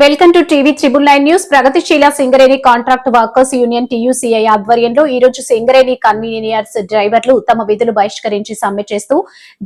Welcome to TV triple nine news. ప్రగతిశీల Singareni contract workers union TUCI ఆధ్వర్యంలో ఈ రోజు సింగరేణి కన్వీనియర్స్ డ్రైవర్లు తమ విధులు బహిష్కరించి సమ్మె చేస్తూ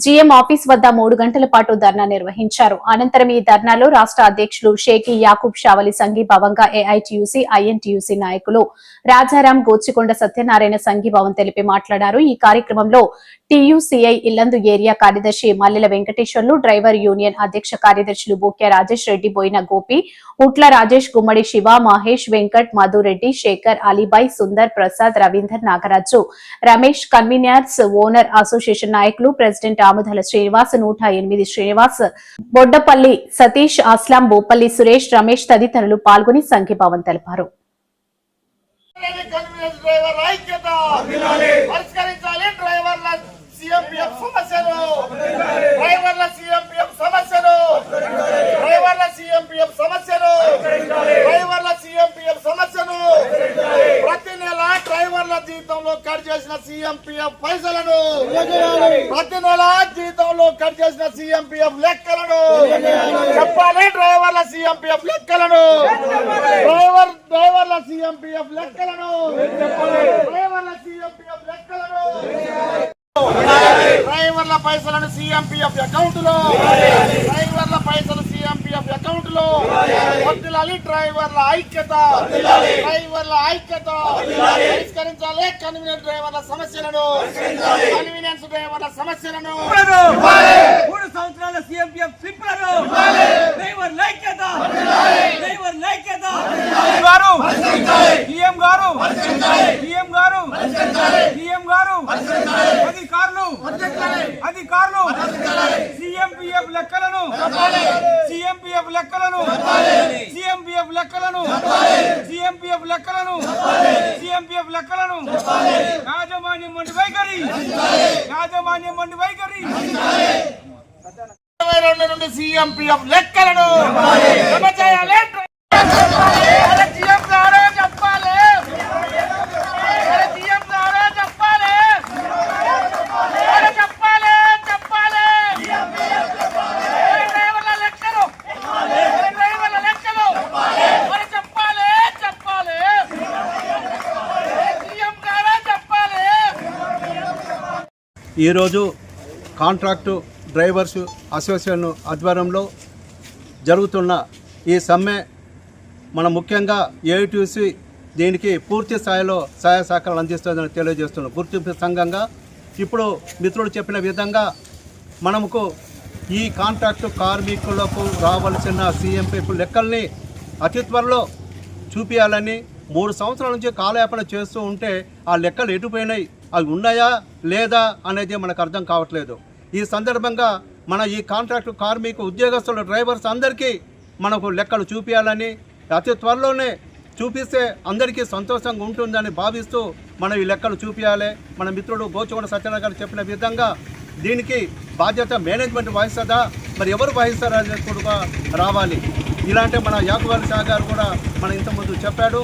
జీఎం ఆఫీస్ వద్ద మూడు గంటల పాటు ధర్నా నిర్వహించారు. అనంతరం ఈ ధర్నాలో రాష్ట్ర అధ్యక్షులు షేకి యాకూబ్ షావలి సంఘీభావంగా ఏఐటీయూసీ ఐఎన్టీయూసీ నాయకులు రాజారాం గోచికొండ సత్యనారాయణ సంఘీభావం తెలిపి మాట్లాడారు. ఈ కార్యక్రమంలో టీయూసీఐ ఇల్లందు ఏరియా కార్యదర్శి మల్లెల వెంకటేశ్వర్లు డ్రైవర్ యూనియన్ అధ్యక్ష కార్యదర్శులు Bokya Rajesh Reddy Boina Gopi Utla Rajesh Gummadi Shiva Mahesh Venkat Madhureddy Shekhar Alibhai Sundar Prasad Ravinder Nagaraju Ramesh conveners owner association నాయకులు ప్రెసిడెంట్ ఆముదల శ్రీనివాస్ నూట ఎనిమిది శ్రీనివాస్ బొడ్డపల్లి సతీష్ అస్లాం బోపల్లి సురేష్ రమేష్ తదితరులు పాల్గొని సంఘీభావం తెలిపారు. పరిష్కరించాలి డ్రైవర్ల సీఎంపీఎఫ్ సమస్యలు డ్రైవర్ల సీఎంపీఎఫ్ సమస్యలు డ్రైవర్ల సీఎంపీఎఫ్ సమస్యలు డ్రైవర్ల సీఎంపీఎఫ్ సమస్యలు ప్రతి నెల డ్రైవర్ల జీతంలో కట్ చేసిన సీఎంపీఎఫ్ పైసలను ప్రతి నెల జీతంలో కట్ చేసిన సీఎంపీఎఫ్ లెక్కలను చెప్పాలి డ్రైవర్ల సీఎంపీఎఫ్ లెక్కలను డ్రైవర్ డ్రైవర్ల సీఎంపీఎఫ్ లెక్కలను డ్రైవర్ల సీఎంపీఎఫ్ లెక్కలను డ్రైవర్ల పైసలను సీఎంపీఎఫ్ అకౌంట్లో డ్రైవర్ల పైసలు సీఎంపీఎఫ్ అకౌంట్ లో వద్దులాలి డ్రైవర్ల ఐక్యత. డ్రైవర్ల ఐక్యత. పరిష్కరించాలి కన్వీనియన్స్ డ్రైవర్ల సమస్యలను. కన్వీనియన్స్ డ్రైవర్ల సమస్యలను. మూడు సంవత్సరాల సీఎంపీఎఫ్ స్లిప్లను డ్రైవర్ లైక్యత డ్రైవర్ లైక్యత గారు సీఎం గారు సీఎం గారు సీఎం గారు అధికారులు అధికారులు సీఎంపీఎఫ్ లెక్కలను సీఎంపీఎఫ్ లెక్కలను సీఎంపీఎఫ్ లెక్కలను సీఎంపీఎఫ్ లెక్కలను సీఎంపీఎఫ్ లెక్కలను యాజమాన్యం వంటి వైఖరి. యాజమాన్యం వంటి వైఖరి. రెండు నుండి సీఎంపీఎఫ్ లెక్కలను. చేయాలి మన సీఎం గారే చెప్పాలి మన సీఎం గారే చెప్పాలి మన చెప్పాలి చెప్పాలి మన డ్రైవర్ల లెక్కలు మన డ్రైవర్ల లెక్కలు మన చెప్పాలి చెప్పాలి సీఎం గారే చెప్పాలి ఈరోజు కాంట్రాక్టు డ్రైవర్స్ అసోసియేషన్ ఆధ్వర్యంలో జరుగుతున్న ఈ సమ్మె మన ముఖ్యంగా ఏఐటీసీ దీనికి పూర్తి స్థాయిలో సహాయ సహకారాలు అందిస్తుందని తెలియజేస్తున్నాం గుర్తింపు సంఘంగా ఇప్పుడు మిత్రుడు చెప్పిన విధంగా మనకు ఈ కాంట్రాక్టు కార్మికులకు రావాల్సిన సీఎంపీ లెక్కల్ని అతి త్వరలో చూపించాలని మూడు సంవత్సరాల నుంచి కాలయాపన చేస్తూ ఉంటే ఆ లెక్కలు ఎటుపోయినాయి? అవి ఉన్నాయా లేదా అనేది మనకు అర్థం కావట్లేదు. ఈ సందర్భంగా మన ఈ కాంట్రాక్టు కార్మిక ఉద్యోగస్తులు డ్రైవర్స్ అందరికీ మనకు లెక్కలు చూపించాలని అతి త్వరలోనే చూపిస్తే అందరికీ సంతోషంగా ఉంటుందని భావిస్తూ మనం ఈ లెక్కలు చూపించాలి మన మిత్రుడు గోచుకొండ సత్యనారాయణ గారు చెప్పిన విధంగా దీనికి బాధ్యత మేనేజ్మెంట్ వహిస్తుందా మరి ఎవరు వహిస్తారా అనేది కూడా రావాలి. ఇలాంటి మన యాకువారి షా గారు కూడా మన ఇంతకుముందు చెప్పాడు.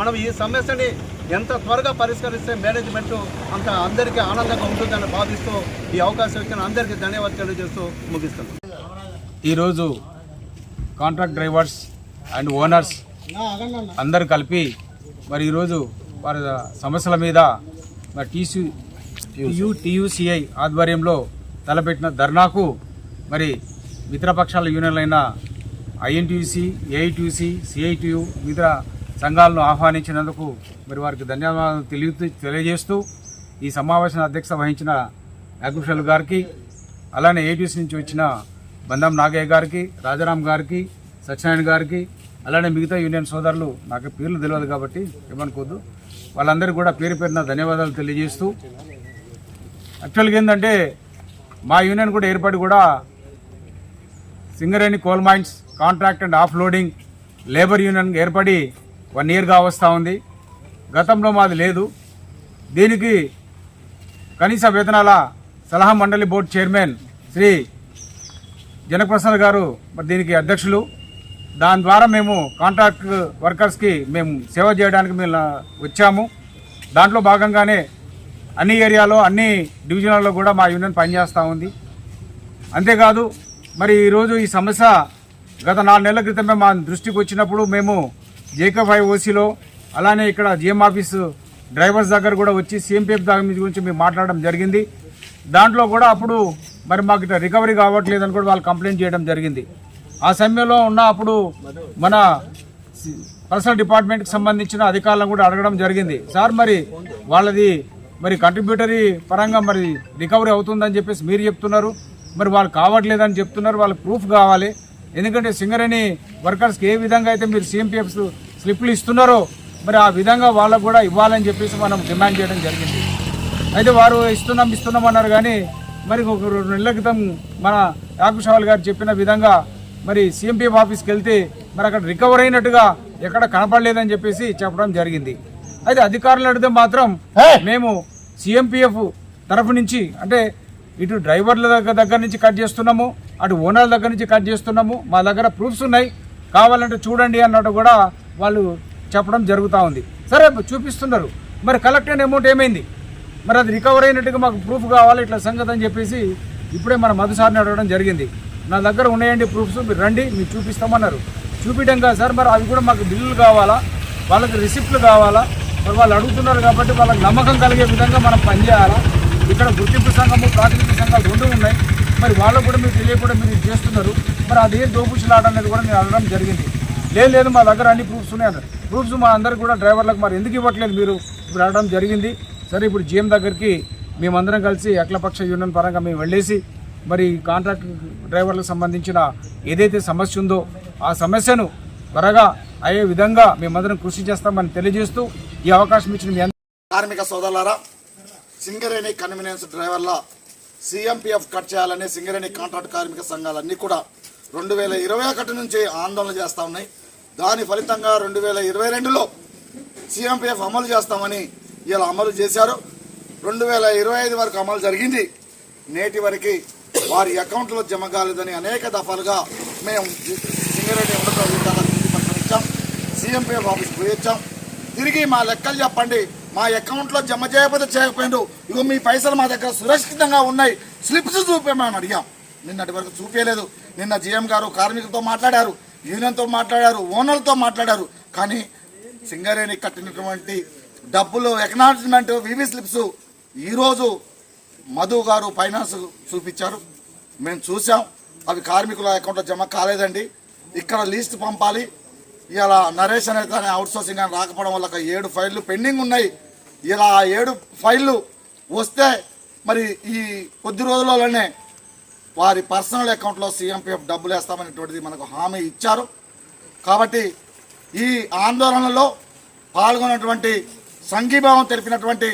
మనం ఈ సమస్యని ఎంత త్వరగా పరిష్కరిస్తే మేనేజ్మెంట్ అంత అందరికీ ఆనందంగా ఉంటుందని భావిస్తూ ఈ అవకాశం ఇచ్చిన అందరికీ ధన్యవాదాలు తెలియజేస్తూ ముగిస్తున్నాం. ఈరోజు కాంట్రాక్ట్ డ్రైవర్స్ అండ్ ఓనర్స్ అందరు కలిపి మరి ఈరోజు వారి సమస్యల మీద మరి టీసీ టీయూసీఐ ఆధ్వర్యంలో తలపెట్టిన ధర్నాకు మరి మిత్రపక్షాల యూనియన్లైన ఐఎన్టీయూసీ ఏఐటీయూసీ సిఐటియు మిగతా సంఘాలను ఆహ్వానించినందుకు మరి వారికి ధన్యవాదాలు తెలియ తెలియజేస్తూ ఈ సమావేశం అధ్యక్షత వహించిన యాకుషల్ గారికి అలానే ఏటీసీ నుంచి వచ్చిన బంధం నాగయ్య గారికి రాజారాం గారికి సత్యనారాయణ గారికి అలానే మిగతా యూనియన్ సోదరులు నాకు పేర్లు తెలియదు కాబట్టి ఏమనుకోద్దు వాళ్ళందరికీ కూడా పేరు పేరున ధన్యవాదాలు తెలియజేస్తూ యాక్చువల్గా ఏంటంటే మా యూనియన్ కూడా ఏర్పడి కూడా Singareni coal mines contract and of loading labour union ఏర్పడి వన్ ఇయర్గా వస్తూ ఉంది. గతంలో మాది లేదు. దీనికి కనీస వేతనాల సలహా మండలి బోర్డు చైర్మన్ శ్రీ జనప్రసాద్ గారు మరి దీనికి అధ్యక్షులు. దాని ద్వారా మేము కాంట్రాక్ట్ వర్కర్స్కి మేము సేవ చేయడానికి మేము వచ్చాము. దాంట్లో భాగంగానే అన్ని ఏరియాలో అన్ని డివిజన్లలో కూడా మా యూనియన్ పనిచేస్తూ ఉంది. అంతేకాదు మరి ఈరోజు ఈ సమస్య గత నాలుగు నెలల క్రితమే మా దృష్టికి వచ్చినప్పుడు మేము జేకబ్ ఐ ఓసీలో అలానే ఇక్కడ జిఎం ఆఫీస్ డ్రైవర్స్ దగ్గర కూడా వచ్చి సీఎంపీఎఫ్ దాని మీద గురించి మేము మాట్లాడడం జరిగింది. దాంట్లో కూడా అప్పుడు మరి మాకు ఇట్లా రికవరీ కావట్లేదని కూడా వాళ్ళు కంప్లైంట్ చేయడం జరిగింది. ఆ సమయంలో ఉన్న అప్పుడు మన పర్సనల్ డిపార్ట్మెంట్కి సంబంధించిన అధికారులను కూడా అడగడం జరిగింది. సార్ మరి వాళ్ళది మరి కంట్రిబ్యూటరీ పరంగా మరి రికవరీ అవుతుందని చెప్పేసి మీరు చెప్తున్నారు. మరి వాళ్ళు కావట్లేదని చెప్తున్నారు. వాళ్ళకి ప్రూఫ్ కావాలి. ఎందుకంటే సింగరేణి వర్కర్స్కి ఏ విధంగా అయితే మీరు సిఎంపిఎఫ్ స్లిప్లు ఇస్తున్నారో మరి ఆ విధంగా వాళ్ళకు కూడా ఇవ్వాలని చెప్పేసి మనం డిమాండ్ చేయడం జరిగింది. అయితే వారు ఇస్తున్నాం ఇస్తున్నాం అన్నారు కానీ మరి ఒక రెండు నెలల క్రితం మన యాకుషావల్ గారు చెప్పిన విధంగా మరి సిఎంపిఎఫ్ ఆఫీస్కి వెళ్తే మరి అక్కడ రికవర్ అయినట్టుగా ఎక్కడ కనపడలేదని చెప్పేసి చెప్పడం జరిగింది. అయితే అధికారులు అడిగితే మాత్రం మేము సిఎంపిఎఫ్ తరఫు నుంచి అంటే ఇటు డ్రైవర్ల దగ్గర దగ్గర నుంచి కట్ చేస్తున్నాము. అటు ఓనర్ల దగ్గర నుంచి కట్ చేస్తున్నాము. మా దగ్గర ప్రూఫ్స్ ఉన్నాయి. కావాలంటే చూడండి అన్నట్టు కూడా వాళ్ళు చెప్పడం జరుగుతూ ఉంది. సరే చూపిస్తున్నారు. మరి కలెక్ట్ అయిన అమౌంట్ ఏమైంది? మరి అది రికవర్ అయినట్టుగా మాకు ప్రూఫ్ కావాలి ఇట్లా సంగతి అని చెప్పేసి ఇప్పుడే మన మధుసారిని అడగడం జరిగింది. నా దగ్గర ఉన్నాయండి ప్రూఫ్స్. మీరు రండి మీరు చూపిస్తామన్నారు. చూపించడం కాదు సార్ మరి అవి కూడా మాకు బిల్లులు కావాలా? వాళ్ళకి రిసిప్ట్లు కావాలా? మరి వాళ్ళు అడుగుతున్నారు కాబట్టి వాళ్ళకి నమ్మకం కలిగే విధంగా మనం పనిచేయాలా? ఇక్కడ గుర్తింపు సంఘము ప్రాతినిధ్య సంఘాలు రెండు ఉన్నాయి. మరి వాళ్ళకు కూడా మీరు తెలియకుండా మీరు చేస్తున్నారు. మరి అదే దోపుచ్చులాట అనేది కూడా నేను అడగడం జరిగింది. లేదు లేదు మా దగ్గర అన్ని ప్రూఫ్స్ ఉన్నాయి అన్నారు. ప్రూఫ్స్ మా అందరికి కూడా డ్రైవర్లకు మరి ఎందుకు ఇవ్వట్లేదు మీరు? ఇప్పుడు అడగడం జరిగింది. సరే ఇప్పుడు జిఎం దగ్గరికి మేమందరం కలిసి అఖిలపక్ష యూనియన్ పరంగా మేము వెళ్ళేసి మరి కాంట్రాక్ట్ డ్రైవర్లకు సంబంధించిన ఏదైతే సమస్య ఉందో ఆ సమస్యను త్వరగా అయ్యే విధంగా మేమందరం కృషి చేస్తామని తెలియజేస్తూ ఈ అవకాశం ఇచ్చిన మీ కార్మిక సోదరులారా సింగరేణి కన్వీనియన్స్ డ్రైవర్ల సీఎంపీఎఫ్ కట్ చేయాలని సింగరేణి కాంట్రాక్ట్ కార్మిక సంఘాలన్నీ కూడా రెండు వేల ఇరవై ఒకటి నుంచి ఆందోళన చేస్తూ ఉన్నాయి. దాని ఫలితంగా రెండు వేల ఇరవై రెండులో సీఎంపీఎఫ్ అమలు చేస్తామని ఇలా అమలు చేశారు. రెండు వేల ఇరవై ఐదు వరకు అమలు జరిగింది. నేటి వరకు వారి అకౌంట్లో జమ కాలేదని అనేక దఫాలుగా మేము సింగరేణి ఉండటం అధికారులకు సీఎంపీఎఫ్ ఆఫీస్ పోయొచ్చాం తిరిగి మా లెక్కలు చెప్పండి. మా అకౌంట్లో జమ చేయకపోతే చేయకపోయిండు. ఇగో మీ పైసలు మా దగ్గర సురక్షితంగా ఉన్నాయి. స్లిప్స్ చూపేమని అడిగాం. నిన్నటి వరకు చూపించలేదు నిన్న జీఎం గారు కార్మికులతో మాట్లాడారు. యూనియన్తో మాట్లాడారు. ఓనర్లతో మాట్లాడారు. కానీ సింగరేణి కట్టినటువంటి డబ్బులు ఎకనాలజ్మెంట్ వివి స్లిప్స్ ఈరోజు మధు గారు ఫైనాన్స్ చూపించారు. మేము చూసాం అవి కార్మికుల అకౌంట్లో జమ కాలేదండి. ఇక్కడ లీస్ట్ పంపాలి. ఇలా నరేష్ అనేది కానీ అవుట్ సోర్సింగ్ అని రాకపోవడం వల్ల ఏడు ఫైళ్ళు పెండింగ్ ఉన్నాయి. ఇలా ఏడు ఫైళ్ళు వస్తే మరి ఈ కొద్ది రోజులలోనే వారి పర్సనల్ అకౌంట్లో సీఎంపీఎఫ్ డబ్బులు వేస్తామనేటువంటిది మనకు హామీ ఇచ్చారు. కాబట్టి ఈ ఆందోళనలో పాల్గొన్నటువంటి సంఘీభావం తెలిపినటువంటి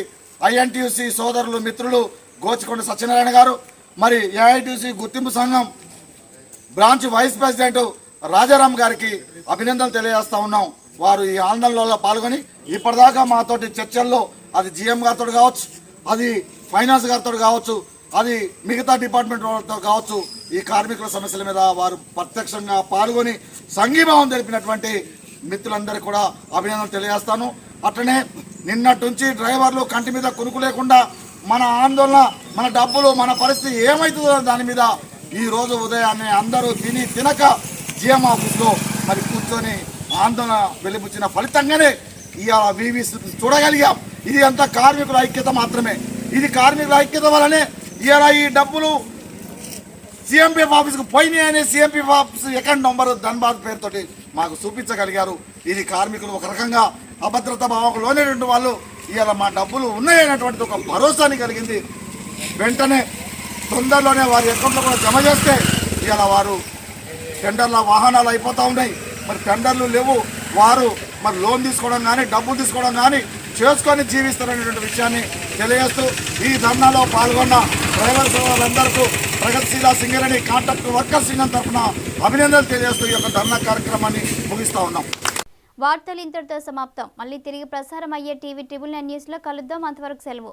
ఐఎన్టీయూసీ సోదరులు మిత్రులు గోచికొండ సత్యనారాయణ గారు మరి ఏఐటీయూసీ గుర్తింపు సంఘం బ్రాంచ్ వైస్ ప్రెసిడెంట్ రాజారాం గారికి అభినందనలు తెలియజేస్తా ఉన్నాం. వారు ఈ ఆందోళనలో పాల్గొని ఇప్పటిదాకా మాతోటి చర్చల్లో అది జిఎం గారితో కావచ్చు అది ఫైనాన్స్ గారితో కావచ్చు అది మిగతా డిపార్ట్మెంట్ వాళ్ళతో కావచ్చు ఈ కార్మికుల సమస్యల మీద వారు ప్రత్యక్షంగా పాల్గొని సంఘీభావం తెలిపినటువంటి మిత్రులందరికీ కూడా అభినందనలు తెలియజేస్తాను. అట్లనే నిన్నటి నుంచి డ్రైవర్లు కంటి మీద కొనుక్కు లేకుండా మన ఆందోళన మన డబ్బులు మన పరిస్థితి ఏమవుతుందో దాని మీద ఈ రోజు ఉదయాన్నే అందరూ తిని తినక జిఎం ఆఫీస్లో మరి కూర్చొని ఆందోళన వెలిపించిన ఫలితంగానే ఇవాళ వివి చూడగలిగాం. ఇది అంతా కార్మికుల ఐక్యత మాత్రమే. ఇది కార్మికుల ఐక్యత వల్లనే ఇవాళ ఈ డబ్బులు సీఎంపీఎఫ్ ఆఫీస్కి పోయినాయి అనే CMPF office account number Dhanbad పేరుతోటి మాకు చూపించగలిగారు. ఇది కార్మికులు ఒక రకంగా అభద్రత భావంకు లోనేటువంటి వాళ్ళు ఇవాళ మా డబ్బులు ఉన్నాయనేటువంటిది ఒక భరోసాని కలిగింది. వెంటనే తొందరలోనే వారి అకౌంట్లో కూడా జమ చేస్తే ఇవాళ వారు టెండర్ల వాహనాలు అయిపోతూ ఉన్నాయి. మరి టెండర్లు లేవు. వారు మరి లోన్ తీసుకోవడం కానీ డబ్బులు తీసుకోవడం కానీ చేసుకొని జీవిస్తారనేటువంటి విషయాన్ని తెలియజేస్తూ ఈ ధర్నాలో పాల్గొన్న డ్రైవర్ సోదరులందరికీ ప్రగతిశీల సింగరేణి కాంట్రాక్ట్ వర్కర్స్ సింగం తరఫున అభినందనలు తెలియజేస్తూ ఈ యొక్క ధర్నా కార్యక్రమాన్ని ముగిస్తూ ఉన్నాం. వార్తలు ఇంతటితో సమాప్తం. మళ్ళీ తిరిగి ప్రసారం అయ్యే టీవీ ట్రిబుల్ నైన్ న్యూస్లో కలుద్దాం. అంతవరకు సెలవు.